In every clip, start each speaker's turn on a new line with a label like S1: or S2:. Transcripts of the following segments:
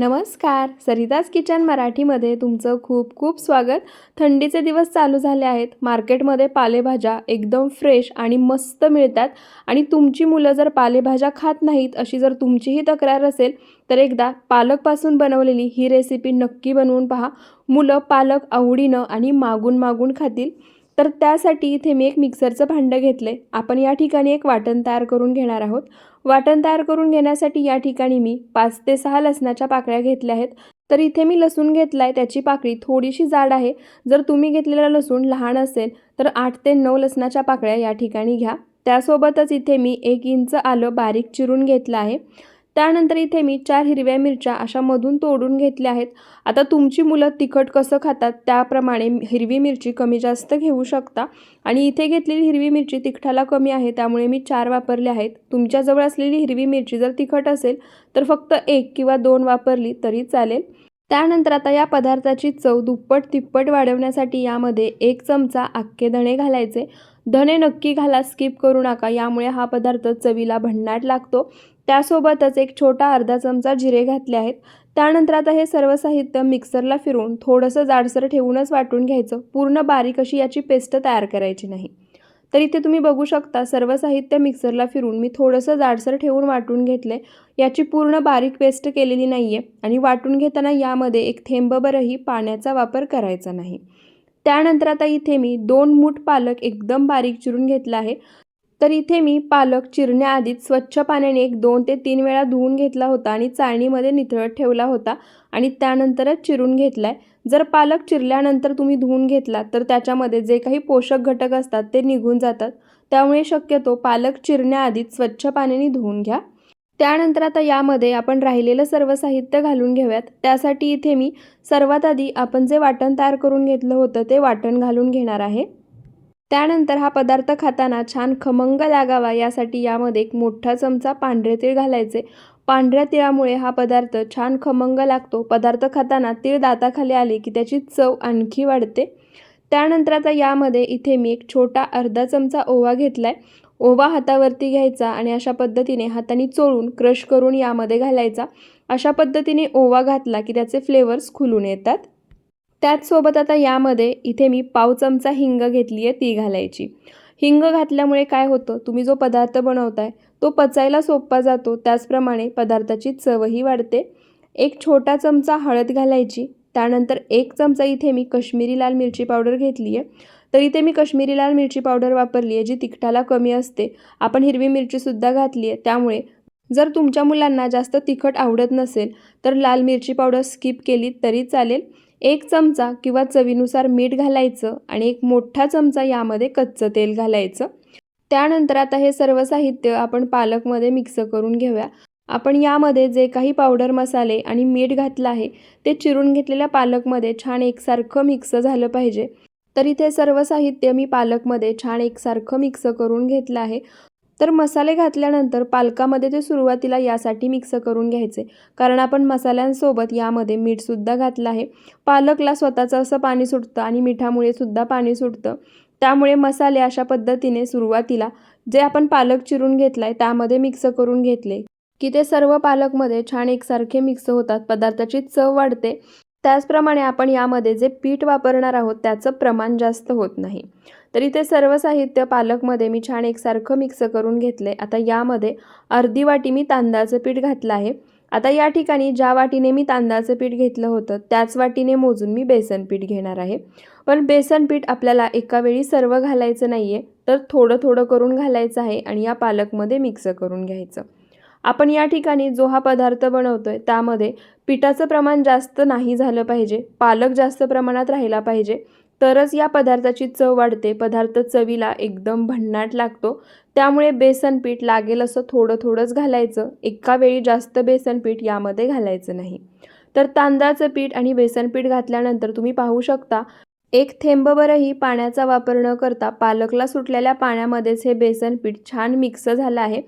S1: नमस्कार. सरिताज किचन मराठीमध्ये तुमचं खूप खूप स्वागत. थंडीचे दिवस चालू झाले आहेत. मार्केटमध्ये पालेभाज्या एकदम फ्रेश आणि मस्त मिळतात आणि तुमची मुलं जर पालेभाज्या खात नाहीत अशी जर तुमचीही तक्रार असेल तर एकदा पालकपासून बनवलेली ही रेसिपी नक्की बनवून पहा. मुलं पालक आवडीनं आणि मागून मागून खातील. तर त्यासाठी इथे मी एक मिक्सरचं भांडं घेतले आपण या ठिकाणी एक वाटण तयार करून घेणार आहोत. वाटण तयार करून घेण्यासाठी या ठिकाणी मी पाच ते सहा लसणाच्या पाकळ्या घेतल्या आहेत. तर इथे मी लसूण घेतला आहे त्याची पाकळी थोडीशी जाड आहे. जर तुम्ही घेतलेला लसूण लहान असेल तर आठ ते नऊ लसणाच्या पाकळ्या या ठिकाणी घ्या. त्यासोबतच इथे मी एक इंच आलं बारीक चिरून घेतलं आहे. त्यानंतर इथे मी चार हिरव्या मिरच्या अशा मधून तोडून घेतल्या आहेत. आता तुमची मुलं तिखट कसं खातात त्याप्रमाणे हिरवी मिरची कमी जास्त घेऊ शकता. आणि इथे घेतलेली हिरवी मिरची तिखटाला कमी आहे त्यामुळे मी चार वापरले आहेत. तुमच्याजवळ असलेली हिरवी मिरची जर तिखट असेल तर फक्त एक किंवा दोन वापरली तरी चालेल. त्यानंतर आता या पदार्थाची चव दुप्पट तिप्पट वाढवण्यासाठी यामध्ये एक चमचा अख्खे धणे घालायचे. धणे नक्की घाला स्किप करू नका. यामुळे हा पदार्थ चवीला भन्नाट लागतो. त्यासोबतच एक छोटा अर्धा चमचा जिरे घातले आहेत. त्यानंतर आता हे सर्व साहित्य मिक्सरला फिरवून थोडंसं जाडसर ठेवूनच वाटून घ्यायचं. पूर्ण बारीक अशी याची पेस्ट तयार करायची नाही. तर इथे तुम्ही बघू शकता सर्व साहित्य मिक्सरला फिरून मी थोडंसं जाडसर ठेवून वाटून घेतले याची पूर्ण बारीक पेस्ट केलेली नाही आहे आणि वाटून घेताना यामध्ये एक थेंबभरही पाण्याचा वापर करायचा नाही. त्यानंतर आता इथे मी दोन मूठ पालक एकदम बारीक चिरून घेतला आहे. तर इथे मी पालक चिरण्याआधीच स्वच्छ पाण्याने एक दोन ते तीन वेळा धुवून घेतला होता आणि चाळणीमध्ये निथळत ठेवला होता आणि त्यानंतरच चिरून घेतला आहे जर पालक चिरल्यानंतर तुम्ही धुवून घेतला तर त्याच्यामध्ये जे काही पोषक घटक असतात ते निघून जातात. त्यामुळे शक्यतो पालक चिरण्याआधीच स्वच्छ पाण्याने धुवून घ्या. त्यानंतर आता यामध्ये आपण राहिलेलं सर्व साहित्य घालून घेऊयात. त्यासाठी इथे मी सर्वात आधी आपण जे वाटण तयार करून घेतलं होतं ते वाटण घालून घेणार आहे. त्यानंतर हा पदार्थ खाताना छान खमंग लागावा यासाठी यामध्ये एक मोठा चमचा पांढरे तीळ घालायचे. पांढऱ्या तिळामुळे हा पदार्थ छान खमंग लागतो. पदार्थ खाताना तीळ दाताखाली आले की त्याची चव आणखी वाढते. त्यानंतर आता यामध्ये इथे मी एक छोटा अर्धा चमचा ओवा घेतला आहे ओवा हातावरती घ्यायचा आणि अशा पद्धतीने हाताने चोळून क्रश करून यामध्ये घालायचा. अशा पद्धतीने ओवा घातला की त्याचे फ्लेवर्स खुलून येतात. त्याचसोबत आता यामध्ये इथे मी पाव चमचा हिंग घेतली आहे ती घालायची. हिंग घातल्यामुळे काय होतं? तुम्ही जो पदार्थ बनवताय तो पचायला सोपा जातो. त्याचप्रमाणे पदार्थाची चवही वाढते. एक छोटा चमचा हळद घालायची. त्यानंतर एक चमचा इथे मी कश्मीरी लाल मिरची पावडर घेतली आहे. तर इथे मी कश्मीरी लाल मिरची पावडर वापरली आहे जी तिखटाला कमी असते. आपण हिरवी मिरचीसुद्धा घातली आहे. त्यामुळे जर तुमच्या मुलांना जास्त तिखट आवडत नसेल तर लाल मिरची पावडर स्किप केली तरी चालेल. एक चमचा किंवा चवीनुसार मीठ घालायचं आणि एक मोठा चमचा यामध्ये कच्चं तेल घालायचं. त्यानंतर आता हे सर्व साहित्य आपण पालकमध्ये मिक्स करून घेऊया. आपण यामध्ये जे काही पावडर मसाले आणि मीठ घातलं आहे ते चिरून घेतलेल्या पालकमध्ये छान एकसारखं मिक्स झालं पाहिजे. तर इथे सर्व साहित्य मी पालकमध्ये छान एकसारखं मिक्स करून घेतलं आहे. तर मसाले घातल्यानंतर पालकामध्ये ते सुरुवातीला यासाठी मिक्स करून घ्यायचे. कारण आपण मसाल्यांसोबत यामध्ये मीठसुद्धा घातलं आहे. पालकला स्वतःचं असं पाणी सुटतं आणि मिठामुळे सुद्धा पाणी सुटतं. त्यामुळे मसाले अशा पद्धतीने सुरुवातीला जे आपण पालक चिरून घेतला आहे त्यामध्ये मिक्स करून घेतले. की ते सर्व पालकमध्ये छान एकसारखे मिक्स होतात. पदार्थाची चव वाढते. त्याचप्रमाणे आपण यामध्ये जे पीठ वापरणार आहोत त्याचं प्रमाण जास्त होत नाही. तर इथे सर्व साहित्य पालकमध्ये मी छान एकसारखं मिक्स करून घेतले आता यामध्ये अर्धी वाटी मी तांदळाचं पीठ घातलं आहे. आता या ठिकाणी ज्या वाटीने मी तांदळाचं पीठ घेतलं होतं त्याच वाटीने मोजून मी बेसन पीठ घेणार आहे. पण बेसन पीठ आपल्याला एका वेळी सर्व घालायचं नाही आहे तर थोडं थोडं करून घालायचं आहे आणि या पालकमध्ये मिक्स करून घ्यायचं. आपण या ठिकाणी जो हा पदार्थ बनवतोय त्यामध्ये पिठाचं प्रमाण जास्त नाही झालं पाहिजे पालक जास्त प्रमाणात राहिला पाहिजे तरच या पदार्थाची चव वाढते पदार्थ चवीला एकदम भन्नाट लागतो. त्यामुळे बेसन पीठ लागेल असं थोडं थोडंच घालायचं एका वेळी जास्त बेसन पीठ यामध्ये घालायचं नाही. तर तांदळाचं पीठ आणि बेसन पीठ घातल्यानंतर तुम्ही पाहू शकता एक थेंबभरही पाण्याचा वापर न करता पालकला सुटलेल्या पाण्यामध्येच हे बेसन पीठ छान मिक्स झालं आहे.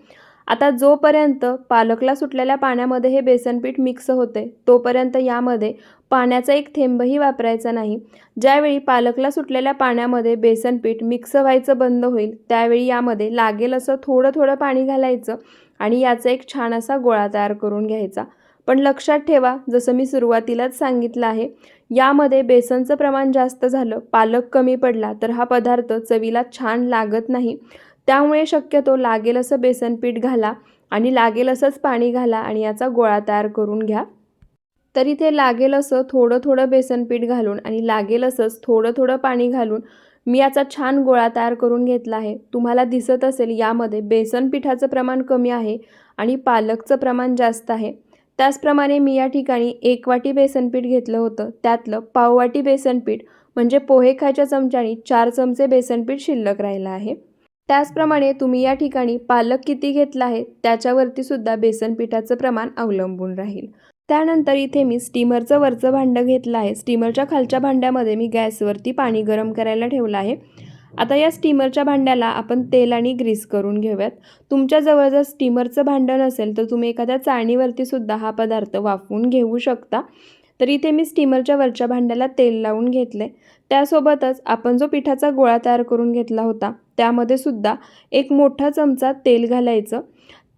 S1: आता जोपर्यंत पालकला सुटलेल्या पाण्यामध्ये हे बेसनपीठ मिक्स होते तोपर्यंत यामध्ये पाण्याचा एक थेंबही वापरायचा नाही. ज्यावेळी पालकला सुटलेल्या पाण्यामध्ये बेसनपीठ मिक्स व्हायचं बंद होईल त्यावेळी यामध्ये लागेल असं थोडं थोडं पाणी घालायचं आणि याचा एक छान असा गोळा तयार करून घ्यायचा. पण लक्षात ठेवा जसं मी सुरुवातीलाच सांगितलं आहे यामध्ये बेसनचं प्रमाण जास्त झालं पालक कमी पडला तर हा पदार्थ चवीला छान लागत नाही. त्यामुळे शक्यतो लागेल असं बेसन पीठ घाला आणि लागेल असंच पाणी घाला आणि याचा गोळा तयार करून घ्या. तर इथे लागेल असं थोडं थोडं बेसन पीठ घालून आणि लागेल असंच थोडं थोडं पाणी घालून मी याचा छान गोळा तयार करून घेतला आहे. तुम्हाला दिसत असेल यामध्ये बेसन पिठाचं प्रमाण कमी आहे आणि पालकचं प्रमाण जास्त आहे. त्याचप्रमाणे मी या ठिकाणी एक वाटी बेसन पीठ घेतलं होतं. त्यातलं पाववाटी बेसन पीठ म्हणजे पोहे खायच्या चमच्याने चार चमचे बेसन पीठ शिल्लक राहिलं आहे. त्याचप्रमाणे तुम्ही या ठिकाणी पालक किती घेतला आहे त्याच्यावरती सुद्धा बेसन पिठाचं प्रमाण अवलंबून राहील. त्यानंतर इथे मी स्टीमरचं वरचं भांडं घेतलं आहे. स्टीमरच्या खालच्या भांड्यामध्ये मी गॅसवरती पाणी गरम करायला ठेवलं आहे. आता या स्टीमरच्या भांड्याला आपण तेल आणि ग्रीस करून घेऊयात. तुमच्याजवळ जर स्टीमरचं भांडं नसेल तर तुम्ही एखाद्या चाळणीवरती सुद्धा हा पदार्थ वाफवून घेऊ शकता. तर इथे मी स्टीमरच्या वरच्या भांड्याला तेल लावून घेतले. त्यासोबतच आपण जो पिठाचा गोळा तयार करून घेतला होता त्यामध्ये सुद्धा एक मोठा चमचा तेल घालायचं.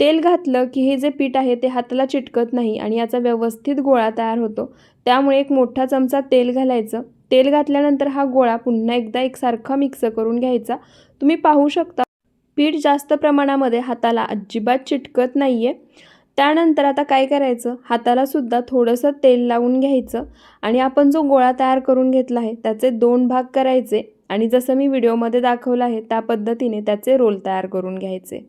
S1: तेल घातलं की हे जे पीठ आहे ते हाताला चिटकत नाही आणि याचा व्यवस्थित गोळा तयार होतो. त्यामुळे एक मोठा चमचा तेल घालायचं. तेल घातल्यानंतर हा गोळा पुन्हा एकदा एकसारखा मिक्स करून घ्यायचा. तुम्ही पाहू शकता पीठ जास्त प्रमाणामध्ये हाताला अजिबात चिटकत नाही आहे त्यानंतर आता काय करायचं? हाताला सुद्धा थोडंसं तेल लावून घ्यायचं आणि आपण जो गोळा तयार करून घेतला आहे त्याचे दोन भाग करायचे आणि जसं मी व्हिडिओमध्ये दाखवलं आहे त्या पद्धतीने त्याचे रोल तयार करून घ्यायचे.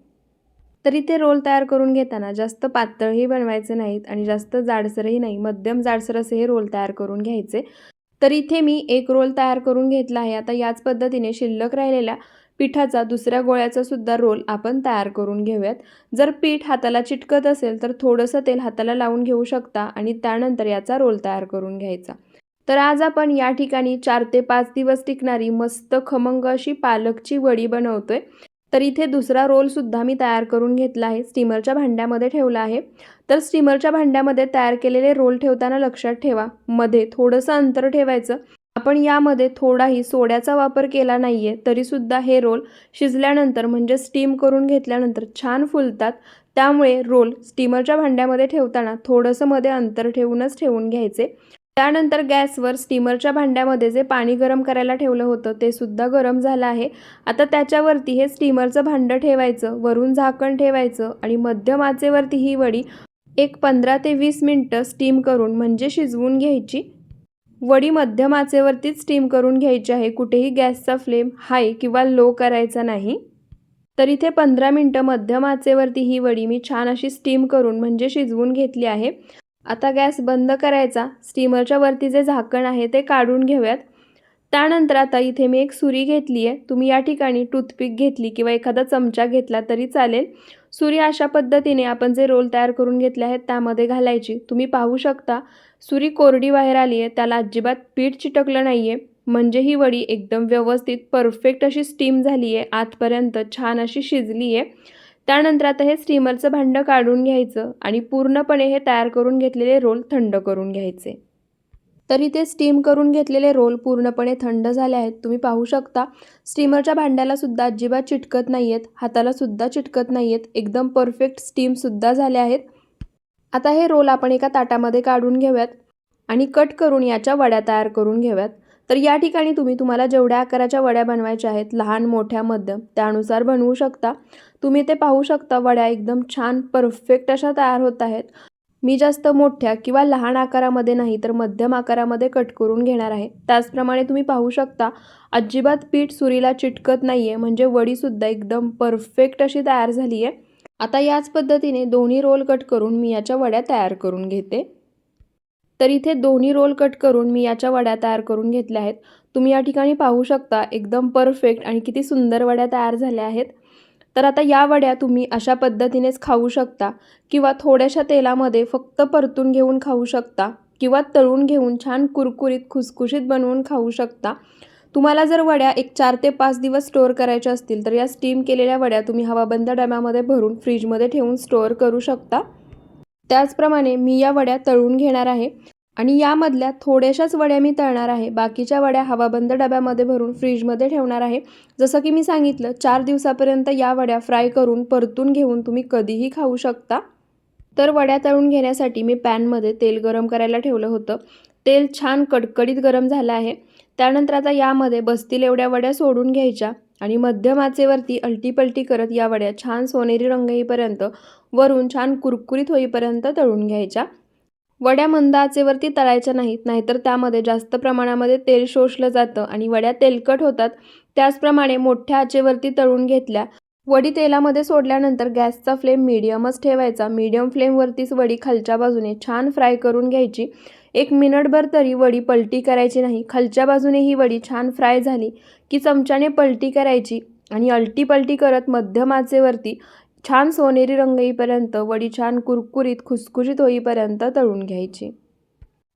S1: तरी ते रोल तयार करून घेताना जास्त पातळही बनवायचे नाहीत आणि जास्त जाडसरही नाही. मध्यम जाडसर असे हे रोल तयार करून घ्यायचे. तर इथे मी एक रोल तयार करून घेतला आहे. आता याच पद्धतीने शिल्लक राहिलेल्या पिठाचा दुसऱ्या गोळ्याचा सुद्धा रोल आपण तयार करून घेऊयात. जर पीठ हाताला चिटकत असेल तर थोडंसं तेल हाताला लावून घेऊ शकता आणि त्यानंतर याचा रोल तयार करून घ्यायचा. तर आज आपण या ठिकाणी चार ते पाच दिवस टिकणारी मस्त खमंग अशी पालकची वडी बनवतोय. तर इथे दुसरा रोलसुद्धा मी तयार करून घेतला आहे. स्टीमरच्या भांड्यामध्ये ठेवला आहे. तर स्टीमरच्या भांड्यामध्ये तयार केलेले रोल ठेवताना लक्षात ठेवा. मध्ये थोडंसं अंतर ठेवायचं. आपण यामध्ये थोडाही सोड्याचा वापर केला नाही आहे तरीसुद्धा हे रोल शिजल्यानंतर म्हणजे स्टीम करून घेतल्यानंतर छान फुलतात. त्यामुळे रोल स्टीमरच्या भांड्यामध्ये ठेवताना थोडंसं मध्ये अंतर ठेवूनच ठेवून घ्यायचे. त्यानंतर गॅसवर स्टीमरच्या भांड्यामध्ये जे पाणी गरम करायला ठेवलं होतं ते सुद्धा गरम झालं आहे. आता त्याच्यावरती हे स्टीमरचं भांडं ठेवायचं वरून झाकण ठेवायचं आणि मध्यम आचेवरती ही वडी एक पंधरा ते वीस मिनटं स्टीम करून म्हणजे शिजवून घ्यायची. वडी मध्यम आचेवरतीच स्टीम करून घ्यायची आहे. कुठेही गॅसचा फ्लेम हाय किंवा लो करायचा नाही. तर इथे पंधरा मिनटं मध्यम आचेवरती ही वडी मी छान अशी स्टीम करून म्हणजे शिजवून घेतली आहे. आता गॅस बंद करायचा. स्टीमरच्या वरती जे झाकण आहे ते काढून घेऊयात. त्यानंतर आता इथे मी एक सुरी घेतली आहे. तुम्ही या ठिकाणी टूथपिक घेतली किंवा एखादा चमचा घेतला तरी चालेल. सुरी अशा पद्धतीने आपण जे रोल तयार करून घेतले आहेत त्यामध्ये घालायची. तुम्ही पाहू शकता सुरी कोरडी बाहेर आली आहे त्याला अजिबात पीठ चिटकलं नाही आहे म्हणजे ही वडी एकदम व्यवस्थित परफेक्ट अशी स्टीम झाली आहे. आतपर्यंत छान अशी शिजली आहे. त्यानंतर आता हे स्टीमरचं भांडं काढून घ्यायचं आणि पूर्णपणे हे तयार करून घेतलेले रोल थंड करून घ्यायचे. तरी ते स्टीम करून घेतलेले रोल पूर्णपणे थंड झाले आहेत. तुम्ही पाहू शकता स्टीमरच्या भांड्याला सुद्धा अजिबात चिटकत नाही आहेत हाताला सुद्धा चिटकत नाही आहेत एकदम परफेक्ट स्टीमसुद्धा झाले आहेत. आता हे रोल आपण एका ताटामध्ये काढून घेऊयात आणि कट करून याच्या वड्या तयार करून घेऊयात. तर या ठिकाणी तुम्ही तुम्हाला जेवढ्या आकाराच्या वड्या बनवायच्या आहेत लहान मोठ्या मध्यम त्यानुसार बनवू शकता. तुम्ही ते पाहू शकता वड्या एकदम छान परफेक्ट अशा तयार होत आहेत. मी जास्त मोठ्या किंवा लहान आकारामध्ये नाही तर मध्यम आकारामध्ये कट करून घेणार आहे. त्याचप्रमाणे तुम्ही पाहू शकता अजिबात पीठ सुरीला चिटकत नाही आहे म्हणजे वडीसुद्धा एकदम परफेक्ट अशी तयार झाली आहे आता याच पद्धतीने दोन्ही रोल कट करून मी याच्या वड्या तयार करून घेते. तर इथे दोन्ही रोल कट करून मी याच्या वड्या तयार करून घेतल्या आहेत. तुम्ही या ठिकाणी पाहू शकता एकदम परफेक्ट आणि किती सुंदर वड्या तयार झाल्या आहेत. तर आता या वड्या तुम्ही अशा पद्धतीनेच खाऊ शकता किंवा थोड्याशा तेलामध्ये फक्त परतून घेऊन खाऊ शकता किंवा तळून घेऊन छान कुरकुरीत खुसखुशीत बनवून खाऊ शकता. तुम्हाला जर वड्या एक चार ते पाच दिवस स्टोअर करायच्या असतील तर या स्टीम केलेल्या वड्या तुम्ही हवाबंद डब्यामध्ये भरून फ्रीजमध्ये ठेवून स्टोअर करू शकता. त्याचप्रमाणे मी या वड्या तळून घेणार आहे आणि यामधल्या थोड्याशाच वड्या मी तळणार आहे. बाकीच्या वड्या हवाबंद डब्यामध्ये भरून फ्रीजमध्ये ठेवणार आहे. जसं की मी सांगितलं चार दिवसापर्यंत या वड्या फ्राय करून परतून घेऊन तुम्ही कधीही खाऊ शकता. तर वड्या तळून घेण्यासाठी मी पॅनमध्ये तेल गरम करायला ठेवलं होतं. तेल छान कडकडीत गरम झालं आहे. त्यानंतर आता यामध्ये बसतील एवढ्या वड्या सोडून घ्यायच्या आणि मध्यम आचेवरती अलटीपलटी करत या वड्या छान सोनेरी रंग येईपर्यंत वरून छान कुरकुरीत होईपर्यंत तळून घ्यायच्या. वड्या मंद आचेवरती तळायच्या नाहीत नाहीतर त्यामध्ये जास्त प्रमाणामध्ये तेल शोषलं जातं आणि वड्या तेलकट होतात. त्याचप्रमाणे मोठ्या आचेवरती तळून घेतल्या वडी तेलामध्ये सोडल्यानंतर गॅसचा फ्लेम मीडियमच ठेवायचा. मीडियम फ्लेमवरतीच वडी खालच्या बाजूने छान फ्राय करून घ्यायची. एक मिनटभर तरी वडी पलटी करायची नाही. खालच्या बाजूने ही वडी छान फ्राय झाली की चमच्याने पलटी करायची आणि अलटी पलटी करत मध्यम आचेवरती छान सोनेरी रंग येईपर्यंत वडी छान कुरकुरीत खुसखुशीत होईपर्यंत तळून घ्यायची.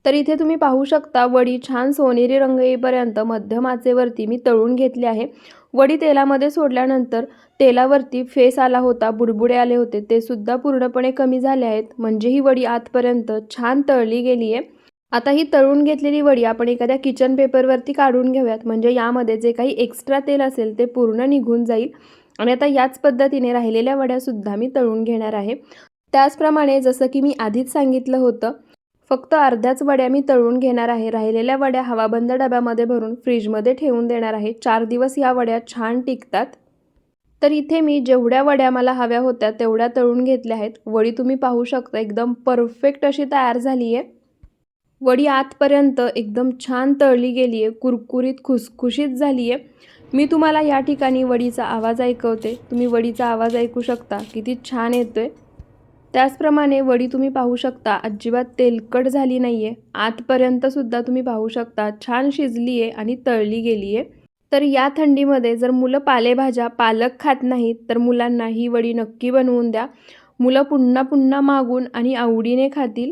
S1: तर इथे तुम्ही पाहू शकता वडी छान सोनेरी रंग येईपर्यंत मध्यम आचेवरती मी तळून घेतली आहे. वडी तेलामध्ये सोडल्यानंतर तेलावरती फेस आला होता बुडबुडे आले होते ते सुद्धा पूर्णपणे कमी झाले आहेत. म्हणजे ही वडी आतपर्यंत छान तळली गेली आहे आता ही तळून घेतलेली वडी आपण एखाद्या किचन पेपरवरती काढून घेऊयात. म्हणजे यामध्ये जे काही एक्स्ट्रा तेल असेल ते पूर्ण निघून जाईल. आणि आता याच पद्धतीने राहिलेल्या वड्यासुद्धा मी तळून घेणार आहे. त्याचप्रमाणे जसं की मी आधीच सांगितलं होतं फक्त अर्ध्याच वड्या मी तळून घेणार आहे. राहिलेल्या वड्या हवाबंद डब्यामध्ये भरून फ्रीजमध्ये ठेवून देणार आहे. चार दिवस या वड्या छान टिकतात. तर इथे मी जेवढ्या वड्या मला हव्या होत्या तेवढ्या तळून घेतल्या आहेत. वडी तुम्ही पाहू शकता एकदम परफेक्ट अशी तयार झाली आहे वडी आतपर्यंत एकदम छान तळली गेली आहे कुरकुरीत खुसखुशीत झाली आहे मी तुम्हाला या ठिकाणी वडीचा आवाज ऐकवते. तुम्ही वडीचा आवाज ऐकू शकता. किती छान येतो आहे त्याचप्रमाणे वडी तुम्ही पाहू शकता अजिबात तेलकट झाली नाही आहे आतपर्यंतसुद्धा तुम्ही पाहू शकता छान शिजली आहे आणि तळली गेली आहे तर या थंडीमध्ये जर मुलं पालेभाज्या पालक खात नाहीत तर मुलांना ही वडी नक्की बनवून द्या. मुलं पुन्हा पुन्हा मागून आणि आवडीने खातील.